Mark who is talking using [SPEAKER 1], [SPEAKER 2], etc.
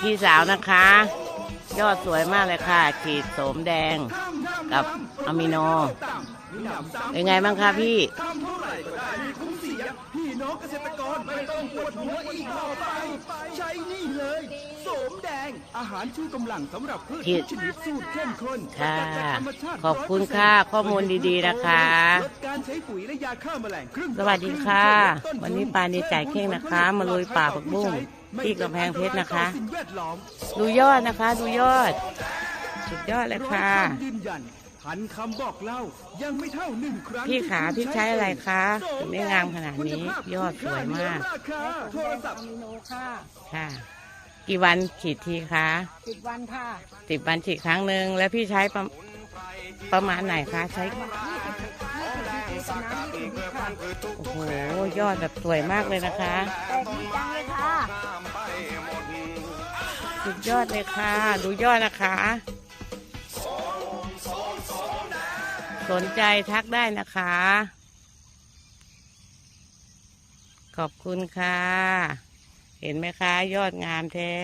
[SPEAKER 1] พี่สาวนะคะ ยอดสวยมากเลยค่ะ ขีดโสมแดงกับอะมิโน เป็นไงบ้างคะพี่
[SPEAKER 2] ทำเท่าไหร่ก็ได้ไม่คุ้มเสียพี่น้องเกษตรกรไม่ต้องปวดหัวอีกต่อไป ใช้นี่เลยโสมแดง อาหารชูกำลังสำหรับพืช
[SPEAKER 1] ที่
[SPEAKER 2] ทุกชนิดสูตรเข้มข้น
[SPEAKER 1] ค่ะ
[SPEAKER 2] สกัดจากธรรมชาติ
[SPEAKER 1] ขอบคุณ
[SPEAKER 2] 100%
[SPEAKER 1] ค่ะข้อมูลดีๆนะคะ
[SPEAKER 2] ลดการใช้ปุ๋ยและยาฆ่าแมลงครึ่ง
[SPEAKER 1] สวัสดีค่ะ
[SPEAKER 2] ต่อครึ่ง
[SPEAKER 1] วันนี้ปานีจ่ายเข่งนะคะ มาลุยป่าผักบุ้ง ที่กำแพงเพชรนะคะ
[SPEAKER 2] สิ่งแวดล้อม
[SPEAKER 1] ดูยอดนะคะ ดูยอด สุดยอดเลยค่ะ
[SPEAKER 2] ร้อยำยืนยันพันคำบอกเล่ายังไม่เท่าหนึ่งครั้ง
[SPEAKER 1] พี่ขา
[SPEAKER 2] ที่
[SPEAKER 1] พี่ใช้อะไรคะถึงได้งามขนาดนี้
[SPEAKER 2] คุณภพ
[SPEAKER 1] ยอดสวยมาก
[SPEAKER 2] ราคาโทรศัพท์
[SPEAKER 3] มิโนค่ะ
[SPEAKER 1] ค่ะ กี่วันฉีดทีคะ
[SPEAKER 3] สิบวันค่ะ
[SPEAKER 1] สิบวันฉีดครั้งหนึ่งแล้วพี่ใช้ประประมาณไหนคะใช้
[SPEAKER 3] ยี่สิบยี่สิบน้ำยี่สิบลิตรค่ะ
[SPEAKER 1] โอ้โหยอดแบบสวยมากเลยนะคะ
[SPEAKER 3] แต่ดีจังเลยค่ะ
[SPEAKER 1] สุดยอดเลยค่ะ ดูยอดนะคะ สนใจทักได้นะคะ ขอบคุณค่ะ เห็นไหมคะ ยอดงามแท้